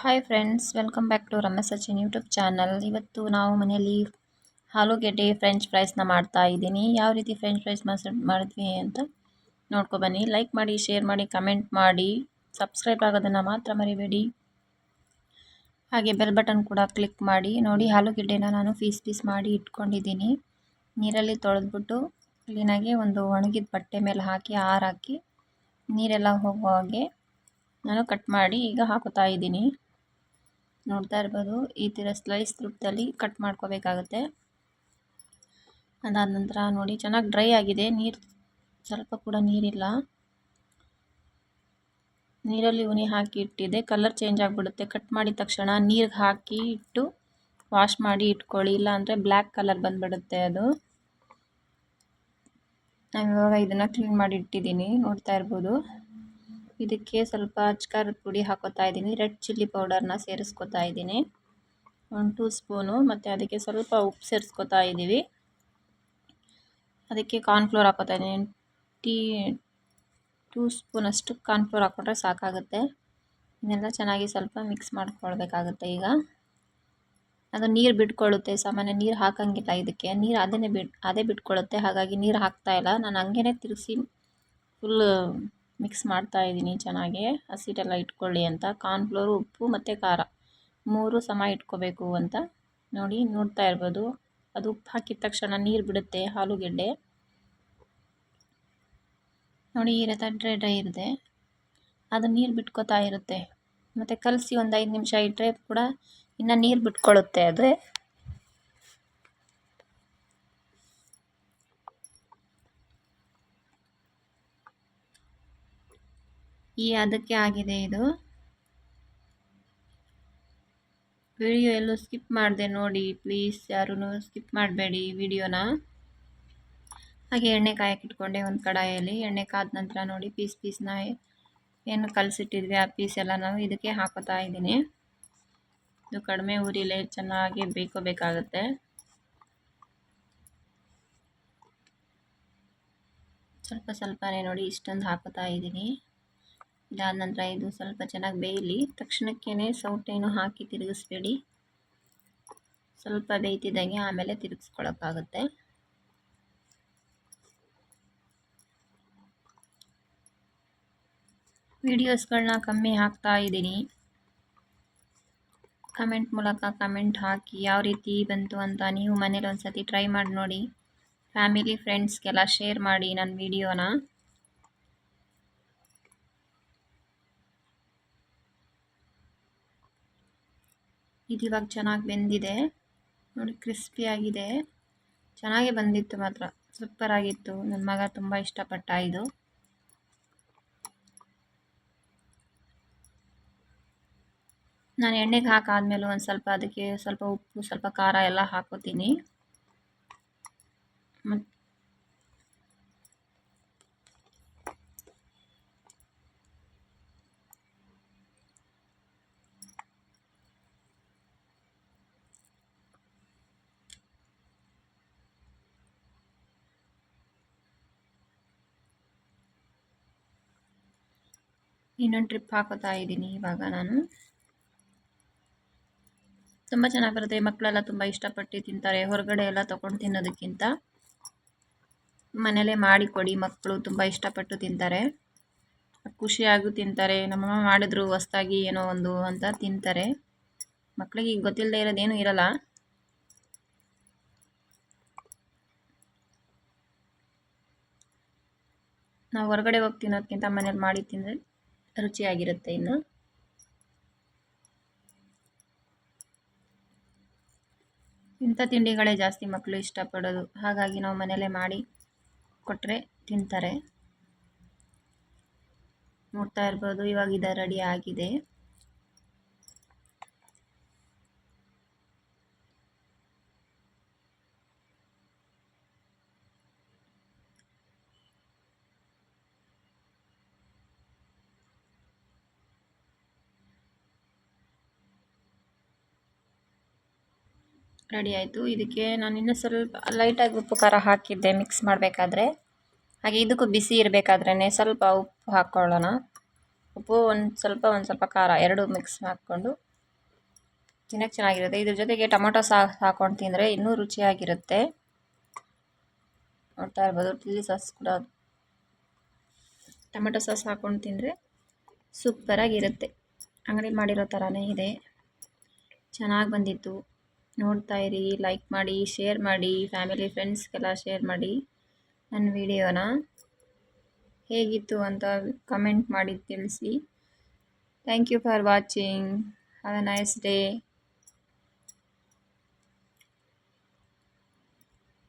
Hi friends welcome back to Ramesh Sachin YouTube channel ಇವತ್ತು ನಾವು ಮನೆಯಲ್ಲಿ ಆಲೂಗೆಡ್ಡೆ ಫ್ರೆಂಚ್ ಫ್ರೈಸ್ನ ಮಾಡ್ತಾ ಇದ್ದೀನಿ. ಯಾವ ರೀತಿ ಫ್ರೆಂಚ್ ಫ್ರೈಸ್ ಮಾಡಿದ್ವಿ ಅಂತ ನೋಡ್ಕೊ ಬನ್ನಿ. ಲೈಕ್ ಮಾಡಿ ಶೇರ್ ಮಾಡಿ ಕಮೆಂಟ್ ಮಾಡಿ. ಸಬ್ಸ್ಕ್ರೈಬ್ ಆಗೋದನ್ನು ಮಾತ್ರ ಮರಿಬೇಡಿ. ಹಾಗೆ ಬೆಲ್ ಬಟನ್ ಕೂಡ ಕ್ಲಿಕ್ ಮಾಡಿ. ನೋಡಿ ಆಲೂಗೆಡ್ಡೆನ ನಾನು ಪೀಸ್ ಪೀಸ್ ಮಾಡಿ ಇಟ್ಕೊಂಡಿದ್ದೀನಿ. ನೀರಲ್ಲಿ ತೊಳೆದ್ಬಿಟ್ಟು ಕ್ಲೀನಾಗಿ ಒಂದು ಒಣಗಿದ ಬಟ್ಟೆ ಮೇಲೆ ಹಾಕಿ ಆರಾಕಿ ನೀರೆಲ್ಲ ಹೋಗೋ ಹಾಗೆ ನಾನು ಕಟ್ ಮಾಡಿ ಈಗ ಹಾಕುತ್ತಾ ಇದ್ದೀನಿ. ನೋಡ್ತಾ ಇರ್ಬೋದು. ಈ ಥರ ಸ್ಲೈಸ್ ರೂಪದಲ್ಲಿ ಕಟ್ ಮಾಡ್ಕೋಬೇಕಾಗುತ್ತೆ. ಅದಾದ ನಂತರ ನೋಡಿ, ಚೆನ್ನಾಗಿ ಡ್ರೈ ಆಗಿದೆ. ನೀರು ಸ್ವಲ್ಪ ಕೂಡ ನೀರಿಲ್ಲ. ನೀರಲ್ಲಿ ಉನಿ ಹಾಕಿ ಇಟ್ಟಿದೆ ಕಲರ್ ಚೇಂಜ್ ಆಗಿಬಿಡುತ್ತೆ. ಕಟ್ ಮಾಡಿದ ತಕ್ಷಣ ನೀರಿಗೆ ಹಾಕಿ ಇಟ್ಟು ವಾಶ್ ಮಾಡಿ ಇಟ್ಕೊಳ್ಳಿ. ಇಲ್ಲ ಅಂದರೆ ಬ್ಲ್ಯಾಕ್ ಕಲರ್ ಬಂದುಬಿಡುತ್ತೆ ಅದು. ನಾನು ಇವಾಗ ಇದನ್ನು ಕ್ಲೀನ್ ಮಾಡಿ ಇಟ್ಟಿದ್ದೀನಿ. ನೋಡ್ತಾ ಇರ್ಬೋದು. ಇದಕ್ಕೆ ಸ್ವಲ್ಪ ಅಚ್ಕಾರದ ಪುಡಿ ಹಾಕೋತಾ ಇದ್ದೀನಿ. ರೆಡ್ ಚಿಲ್ಲಿ ಪೌಡರ್ನ ಸೇರಿಸ್ಕೊತಾ ಇದ್ದೀನಿ. ಒಂದು ಟೂ ಸ್ಪೂನು ಮತ್ತು ಅದಕ್ಕೆ ಸ್ವಲ್ಪ ಉಪ್ಪು ಸೇರಿಸ್ಕೊತಾ ಇದ್ದೀವಿ. ಅದಕ್ಕೆ ಕಾರ್ನ್ಫ್ಲೋರ್ ಹಾಕೋತಾ ಇದ್ದೀನಿ. ಟೀ ಟೂ ಸ್ಪೂನಷ್ಟು ಕಾರ್ನ್ಫ್ಲೋರ್ ಹಾಕ್ಕೊಂಡ್ರೆ ಸಾಕಾಗುತ್ತೆ. ಇದನ್ನೆಲ್ಲ ಚೆನ್ನಾಗಿ ಸ್ವಲ್ಪ ಮಿಕ್ಸ್ ಮಾಡ್ಕೊಳ್ಬೇಕಾಗುತ್ತೆ ಈಗ. ಅದು ನೀರು ಬಿಟ್ಕೊಳ್ಳುತ್ತೆ. ಸಾಮಾನ್ಯ ನೀರು ಹಾಕಂಗಿಲ್ಲ ಇದಕ್ಕೆ. ನೀರು ಅದನ್ನೇ ಬಿಟ್, ಅದೇ ಬಿಟ್ಕೊಳ್ಳುತ್ತೆ. ಹಾಗಾಗಿ ನೀರು ಹಾಕ್ತಾಯಿಲ್ಲ ನಾನು ಹಂಗೇ ತಿರುಗಿಸಿ ಫುಲ್ ಮಿಕ್ಸ್ ಮಾಡ್ತಾ ಇದ್ದೀನಿ ಚೆನ್ನಾಗಿ. ಹಸಿಟ್ಟೆಲ್ಲ ಇಟ್ಕೊಳ್ಳಿ ಅಂತ. ಕಾರ್ನ್ಫ್ಲೋರು, ಉಪ್ಪು ಮತ್ತು ಖಾರ. ಮೂರು ಸಮ ಇಟ್ಕೋಬೇಕು ಅಂತ. ನೋಡಿ, ನೋಡ್ತಾ ಇರ್ಬೋದು. ಅದು ಉಪ್ಪು ಹಾಕಿದ ತಕ್ಷಣ ನೀರು ಬಿಡುತ್ತೆ ಆಲೂಗೆಡ್ಡೆ ನೋಡಿ, ಈ ರೀತಿ ಡ್ರೈ ಡ್ರೈ ಇರುತ್ತೆ ಅದು ನೀರು ಬಿಟ್ಕೋತಾ ಇರುತ್ತೆ. ಮತ್ತು ಕಲಸಿ ಒಂದು ಐದು ನಿಮಿಷ ಇಟ್ಟರೆ ಕೂಡ ಇನ್ನು ನೀರು ಬಿಟ್ಕೊಳ್ಳುತ್ತೆ ಅದು. ಈ ಅದಕ್ಕೆ ಆಗಿದೆ ಇದು. ವಿಡಿಯೋ ಎಲ್ಲೂ ಸ್ಕಿಪ್ ಮಾಡಿದೆ ನೋಡಿ, ಪ್ಲೀಸ್ ಯಾರೂ ಸ್ಕಿಪ್ ಮಾಡಬೇಡಿ ವಿಡಿಯೋನ. ಹಾಗೆ ಎಣ್ಣೆ ಕಾಯಕ್ಕೆ ಇಟ್ಕೊಂಡೆ ಒಂದು ಕಡಾಯಲ್ಲಿ. ಎಣ್ಣೆ ಕಾದ ನಂತರ ನೋಡಿ ಪೀಸ್ ಪೀಸ್ನ ಏನು ಕಲಸಿಟ್ಟಿದ್ವಿ ಆ ಪೀಸ್ ಎಲ್ಲ ನಾವು ಇದಕ್ಕೆ ಹಾಕೋತಾ ಇದ್ದೀನಿ. ಇದು ಕಡಿಮೆ ಊರಿಲೇ ಚೆನ್ನಾಗಿ ಬೇಕೋಬೇಕಾಗುತ್ತೆ ಸ್ವಲ್ಪ ಸ್ವಲ್ಪನೇ ನೋಡಿ ಇಷ್ಟೊಂದು ಹಾಕೋತಾ ಇದ್ದೀನಿ. ಇದಾದ ನಂತರ ಇದು ಸ್ವಲ್ಪ ಚೆನ್ನಾಗಿ ಬೇಯಲಿ ತಕ್ಷಣಕ್ಕೇ ಸೌಟೇನು ಹಾಕಿ ತಿರುಗಿಸ್ಬೇಡಿ. ಸ್ವಲ್ಪ ಬೇಯ್ತಿದ್ದಂಗೆ ಆಮೇಲೆ ತಿರುಗಿಸ್ಕೊಳಕ್ಕಾಗುತ್ತೆ. ವಿಡಿಯೋಸ್ಗಳನ್ನ ಕಮ್ಮಿ ಹಾಕ್ತಾ ಇದ್ದೀನಿ. ಕಮೆಂಟ್ ಮೂಲಕ ಕಮೆಂಟ್ ಹಾಕಿ ಯಾವ ರೀತಿ ಬಂತು ಅಂತ ನೀವು ಮನೇಲಿ ಒಂದು ಸತಿ ಟ್ರೈ ಮಾಡಿ ನೋಡಿ. ಫ್ಯಾಮಿಲಿ, ಫ್ರೆಂಡ್ಸ್ಗೆಲ್ಲ ಶೇರ್ ಮಾಡಿ ನನ್ನ ವಿಡಿಯೋನ. ಇದು ಇವಾಗ ಚೆನ್ನಾಗಿ ಬೆಂದಿದೆ. ನೋಡಿ ಕ್ರಿಸ್ಪಿಯಾಗಿದೆ ಚೆನ್ನಾಗಿ ಬಂದಿತ್ತು ಮಾತ್ರ. ಸೂಪರ್ ಆಗಿತ್ತು. ನನ್ನ ಮಗ ತುಂಬ ಇಷ್ಟಪಟ್ಟ ಇದು. ನಾನು ಎಣ್ಣೆಗೆ ಹಾಕಾದ್ಮೇಲೆ ಒಂದು ಸ್ವಲ್ಪ ಅದಕ್ಕೆ ಸ್ವಲ್ಪ ಉಪ್ಪು, ಸ್ವಲ್ಪ ಖಾರ ಎಲ್ಲ ಹಾಕೋತೀನಿ. ಮತ್ತು ಇನ್ನೊಂದು ಟ್ರಿಪ್ ಹಾಕೋತಾ ಇದ್ದೀನಿ ಇವಾಗ ನಾನು. ತುಂಬ ಚೆನ್ನಾಗಿ ಬರುತ್ತೆ. ಮಕ್ಕಳೆಲ್ಲ ತುಂಬ ಇಷ್ಟಪಟ್ಟು ತಿಂತಾರೆ. ಹೊರಗಡೆ ಎಲ್ಲ ತೊಗೊಂಡು ತಿನ್ನೋದಕ್ಕಿಂತ. ಮನೇಲೇ ಮಾಡಿಕೊಡಿ. ಮಕ್ಕಳು ತುಂಬ ಇಷ್ಟಪಟ್ಟು ತಿಂತಾರೆ. ಖುಷಿಯಾಗೂ ತಿಂತಾರೆ. ನಮ್ಮಮ್ಮ ಮಾಡಿದ್ರು ಹೊಸ್ದಾಗಿ ಏನೋ ಒಂದು ಅಂತ ತಿಂತಾರೆ. ಮಕ್ಕಳಿಗೆ ಈಗ ಗೊತ್ತಿಲ್ಲದೆ ಇರೋದೇನು ಇರಲ್ಲ. ನಾವು ಹೊರಗಡೆ ಹೋಗಿ ತಿನ್ನೋದಕ್ಕಿಂತ ಮನೇಲಿ ಮಾಡಿ ತಿಂದರೆ ರುಚಿಯಾಗಿರುತ್ತೆ ಇನ್ನು. ಇಂಥ ತಿಂಡಿಗಳೇ ಜಾಸ್ತಿ ಮಕ್ಕಳು ಇಷ್ಟಪಡೋದು. ಹಾಗಾಗಿ ನಾವು ಮನೆಯಲ್ಲೇ ಮಾಡಿ ಕೊಟ್ಟರೆ ತಿಂತಾರೆ. ನೋಡ್ತಾ ಇರ್ಬೋದು, ಇವಾಗ ಇದು ರೆಡಿ ಆಗಿದೆ. ರೆಡಿ ಆಯಿತು. ಇದಕ್ಕೆ ನಾನು ಇನ್ನೂ ಸ್ವಲ್ಪ ಲೈಟಾಗಿ ಉಪ್ಪು ಖಾರ ಹಾಕಿದ್ದೆ ಮಿಕ್ಸ್ ಮಾಡಬೇಕಾದ್ರೆ. ಹಾಗೆ ಇದಕ್ಕೂ ಬಿಸಿ ಇರಬೇಕಾದ್ರೇ ಸ್ವಲ್ಪ ಉಪ್ಪು ಹಾಕ್ಕೊಳ್ಳೋಣ. ಉಪ್ಪು ಒಂದು ಸ್ವಲ್ಪ ಒಂದು ಸ್ವಲ್ಪ ಖಾರ, ಎರಡು ಮಿಕ್ಸ್ ಹಾಕ್ಕೊಂಡು. ತಿನ್ನಕ್ಕೆ ಚೆನ್ನಾಗಿರುತ್ತೆ. ಇದ್ರ ಜೊತೆಗೆ ಟೊಮೊಟೊ ಸಾಸ್ ಹಾಕೊಂಡು ತಿಂದರೆ ಇನ್ನೂ ರುಚಿಯಾಗಿರುತ್ತೆ. ನೋಡ್ತಾ ಇರ್ಬೋದು ಚಿಲ್ಲಿ ಸಾಸ್ ಕೂಡ ಟೊಮೆಟೊ ಸಾಸ್ ಹಾಕೊಂಡು ತಿಂದರೆ ಸೂಪರಾಗಿರುತ್ತೆ. ಅಂಗಡಿ ಮಾಡಿರೋ ಥರನೇ ಇದೆ. ಚೆನ್ನಾಗಿ ಬಂದಿತ್ತು. ನೋಡ್ತಾ ಇರಿ ಲೈಕ್ ಮಾಡಿ ಶೇರ್ ಮಾಡಿ ಫ್ಯಾಮಿಲಿ ಫ್ರೆಂಡ್ಸ್ಗೆಲ್ಲ ಶೇರ್ ಮಾಡಿ ನನ್ನ ವಿಡಿಯೋನ ಹೇಗಿತ್ತು ಅಂತ ಕಮೆಂಟ್ ಮಾಡಿ ತಿಳಿಸಿ. Thank you for watching have a nice day